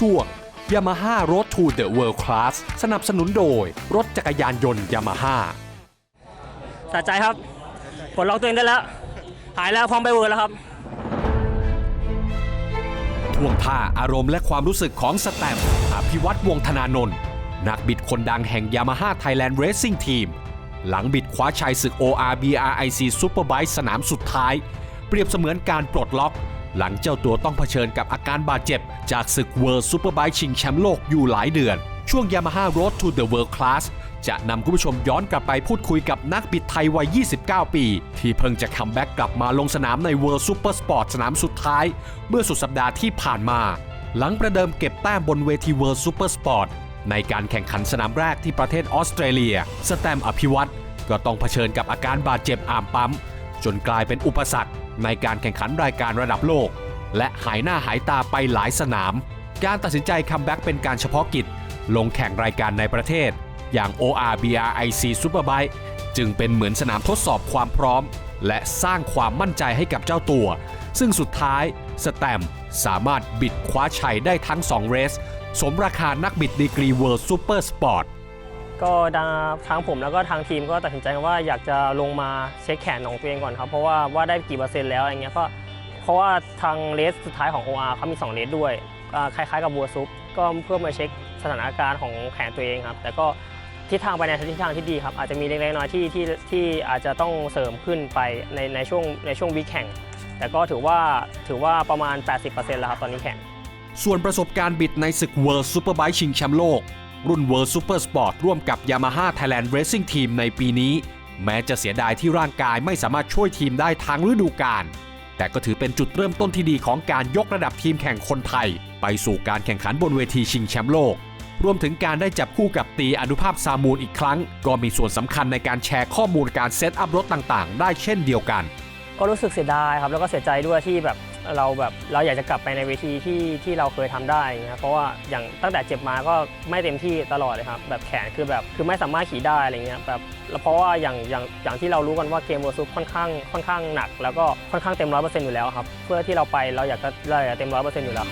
ช่วง Yamaha Road to the World Class สนับสนุนโดย รถจักรยานยนต์ Yamaha สะใจครับปลดล็อกตัวเองได้แล้ว หายแล้วพร้อมไปเวิร์ดแล้วครับท่วงท่าอารมณ์และความรู้สึกของสแตมป์อภิวัตวงศ์ธนานนท์นักบิดคนดังแห่ง Yamaha Thailand Racing Team หลังบิดคว้าชัยศึก ORBRIC Superbike สนามสุดท้าย เปรียบเสมือนการปลดล็อก หลังเจ้าตัวต้องเผชิญกับอาการบาดเจ็บ จากศึก World Superbike ชิงแชมป์โลกอยู่หลายเดือน ช่วง Yamaha Road to the World Class จะนำคุณผู้ชมย้อนกลับไปพูดคุยกับนักบิดไทยวัย 29 ปี ที่เพิ่งจะคัมแบ็กกลับมาลงสนามใน World Super Sport สนามสุดท้าย เมื่อสุดสัปดาห์ที่ผ่านมา หลังประเดิมเก็บแต้มบนเวที World Super Sport ในการแข่งขันสนามแรกที่ประเทศออสเตรเลีย สแตมอภิวัตรก็ต้องเผชิญกับอาการบาดเจ็บอามปั๊ม จนกลายเป็นอุปสรรคในการแข่งขันรายการระดับโลก และหายหน้าหายตาไปหลายสนาม การตัดสินใจคัมแบ็กเป็นการเฉพาะกิจ ลงแข่งรายการในประเทศ อย่าง ORBRIC Superbike จึงเป็นเหมือนสนามทดสอบความพร้อม และสร้างความมั่นใจให้กับเจ้าตัว ซึ่งสุดท้ายสแตมสามารถบิดคว้าชัยได้ทั้ง 2 เรส สมราคานักบิดดีกรี World Super Sport ก็ทางผมแล้วก็ทางทีมก็ตัดสินใจว่าอยากจะลงมาเช็คแขนของตัวเองก่อนครับ เพราะว่าว่าได้กี่เปอร์เซ็นต์แล้วอะไรเงี้ยก็เพราะว่าทางเลสสุดท้ายของ OR เขามี 2 เลสด้วยคล้ายๆกับบัวซุปก็เพื่อมาเช็คสถานการณ์ของแขนตัวเองครับ แต่ก็ทิศทางไปในทิศทางที่ดีครับ อาจจะมีเล็กๆน้อยๆที่ที่ที่อาจจะต้องเสริมขึ้นไปในในช่วงในช่วงวีคแข่ง แต่ก็ถือว่าถือว่าประมาณ 80%แล้วครับตอนนี้แข่งส่วนประสบการณ์บิดในศึก World Superbike ชิงแชมป์โลก รุ่น World Super Sport ร่วมกับ Yamaha Thailand Racing Team ในปีนี้ แม้จะเสียดายที่ร่างกายไม่สามารถช่วยทีมได้ทั้งฤดูกาลแต่ก็ถือเป็นจุดเริ่มต้นที่ดีของการยกระดับทีมแข่งคนไทย ไปสู่การแข่งขันบนเวทีชิงแชมป์โลก รวมถึงการได้จับคู่กับตีอนุภาพซามูลอีกครั้ง ก็มีส่วนสำคัญในการแชร์ข้อมูลการเซตอัพรถต่างๆ ได้เช่นเดียวกัน ก็รู้สึกเสียดายครับแล้วก็เสียใจด้วยที่แบบ เราแบบเราอยากจะกลับไปในเวทีที่ที่เราเคยทำได้นะเพราะว่าอย่างตั้งแต่เจ็บมาก็ไม่เต็มที่ตลอดเลยครับแบบแขนคือแบบคือไม่สามารถขี่ได้อะไรเงี้ยแบบแล้วเพราะว่าอย่างอย่างอย่างที่เรารู้กันว่าเกมเวอร์ซุปค่อนข้างค่อนข้างหนัก แล้วก็ค่อนข้างเต็มร้อยเปอร์เซ็นต์อยู่แล้วครับเพื่อที่เราไปเราอยากจะเราอยากเต็มร้อยเปอร์เซ็นต์อยู่แล้ว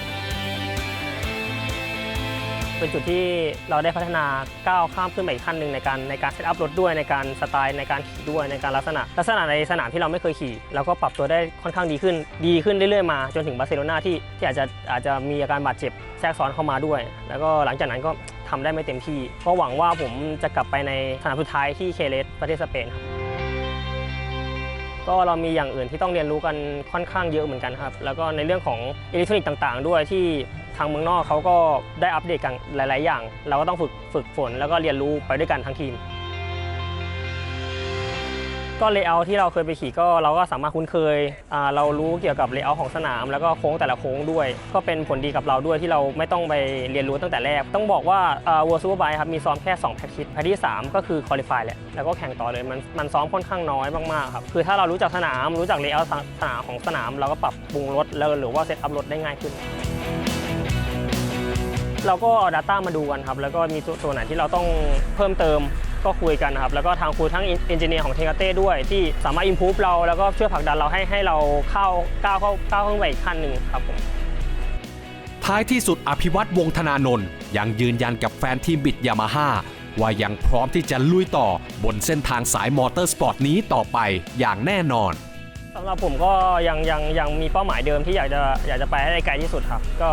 เป็นจุดที่เราได้พัฒนาก้าวข้ามขึ้นไปอีกขั้นหนึ่งในการในการเซตอัพรถด้วยในการสไตล์ในการขี่ด้วยในการลักษณะ ลักษณะในสนามที่เราไม่เคยขี่เราก็ปรับตัวได้ค่อนข้างดีขึ้น ดีขึ้นเรื่อยๆมาจนถึงบาร์เซโลนาที่ที่อาจจะอาจจะมีอาการบาดเจ็บแทรกซ้อนเข้ามาด้วย แล้วก็หลังจากนั้นก็ทำได้ไม่เต็มที่ก็หวังว่าผมจะกลับไปในสนามสุดท้ายที่เคเลสประเทศสเปนครับก็เรามีอย่างอื่นที่ต้องเรียนรู้กันค่อนข้างเยอะเหมือนกันครับ แล้วก็ในเรื่องของอิเล็กทรอนิกส์ต่าง ๆ ด้วยที่ ทางเมืองนอกเขาก็ได้อัปเดตกันหลาย ๆ อย่าง เราก็ต้องฝึกฝึกฝนแล้วก็เรียนรู้ไปด้วยกันทั้งทีม ก็เลเยอร์ที่เราเคยไปขี่ก็เราก็สามารถคุ้นเคย เรารู้เกี่ยวกับเลเยอร์ของสนาม แล้วก็โค้งแต่ละโค้งด้วย ก็เป็นผลดีกับเราด้วยที่เราไม่ต้องไปเรียนรู้ตั้งแต่แรก ต้องบอกว่าวัวซูเปอร์ไบครับมีซ้อมแค่2แพ็กชิปแพ็กที่ 3 ก็คือคอลิฟายแหละแล้วก็แข่งต่อเลยมันมันซ้อมค่อนข้างน้อยมาก ๆ ครับคือถ้าเรารู้จักสนามรู้จักเลเยอร์สนามของสนาม เราก็ปรับปรุงรถแล้วหรือว่าเซตอัพรถได้ง่ายขึ้น เราก็เอา Data มาดูกันครับ แล้วก็มีส่วนไหนที่เราต้องเพิ่มเติมก็คุยกันนะครับ แล้วก็ทางครูทั้งเอนจิเนียร์ของเทงเต้ด้วย ที่สามารถอิมพูฟเราแล้วก็ช่วยผลักดันเราให้ให้เราเข้าก้าวเข้าก้าวขึ้นไปอีกขั้นหนึ่งครับผมท้ายที่สุดอภิวัตวงศ์ธนานนท์ยังยืนยันกับแฟนทีมบิดยามาฮ่าว่ายังพร้อมที่จะลุยต่อบนเส้นทางสายมอเตอร์สปอร์ตนี้ต่อไปอย่างแน่นอนสำหรับผมก็ยังยังยังมีเป้าหมายเดิมที่อยากจะอยากจะไปให้ได้ไกลที่สุดครับ ก็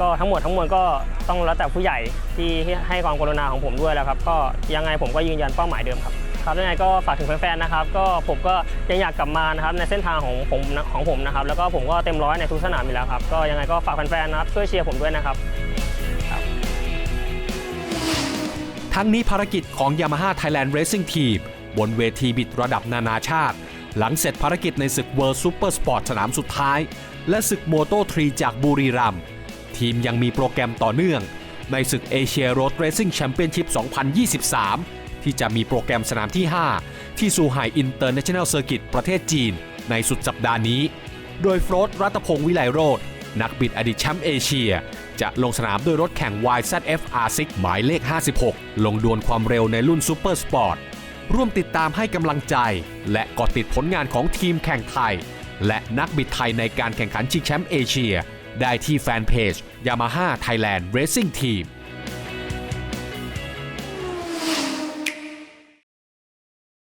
ก็ทั้งหมดทั้งมวลก็ต้องแล้วแต่ผู้ใหญ่ที่ให้ความกรุณาของผมด้วยแล้วครับ ก็ยังไงผมก็ยืนยันเป้าหมายเดิมครับครับยังไงก็ฝากถึงแฟนๆนะครับ ก็ผมก็ยังอยากกลับมานะครับในเส้นทางของผมของผมนะครับ แล้วก็ผมก็เต็มร้อยในทุกสนามอยู่แล้วครับ ก็ยังไงก็ฝากแฟนๆนะครับช่วยเชียร์ผมด้วยนะครับทั้งนี้ภารกิจของ Yamaha Thailand Racing Team บนเวทีบิดระดับนานาชาติ หลังเสร็จภารกิจในศึก World Super Sport สนามสุดท้าย และศึก Moto 3 จากบุรีรัมย์ ทีมยังมีโปรแกรมต่อเนื่อง ในศึก Asia Road Racing Championship 2023 ที่จะมีโปรแกรมสนามที่ 5 ที่ซูไห่อินเตอร์เนชั่นแนลเซอร์กิตประเทศจีน ในสุดสัปดาห์นี้ โดยโฟรดรัตพงศ์วิไลโรธนักบิดอดีตแชมป์เอเชีย จะลงสนามด้วยรถแข่ง YZF R6 หมายเลข 56 ลงดวลความเร็วในรุ่นซูเปอร์สปอร์ตร่วมติดตามให้กำลังใจ และกดติดผลงานของทีมแข่งไทย และนักบิดไทยในการแข่งขันชิงแชมป์เอเชีย ได้ที่แฟนเพจ Yamaha Thailand Racing Team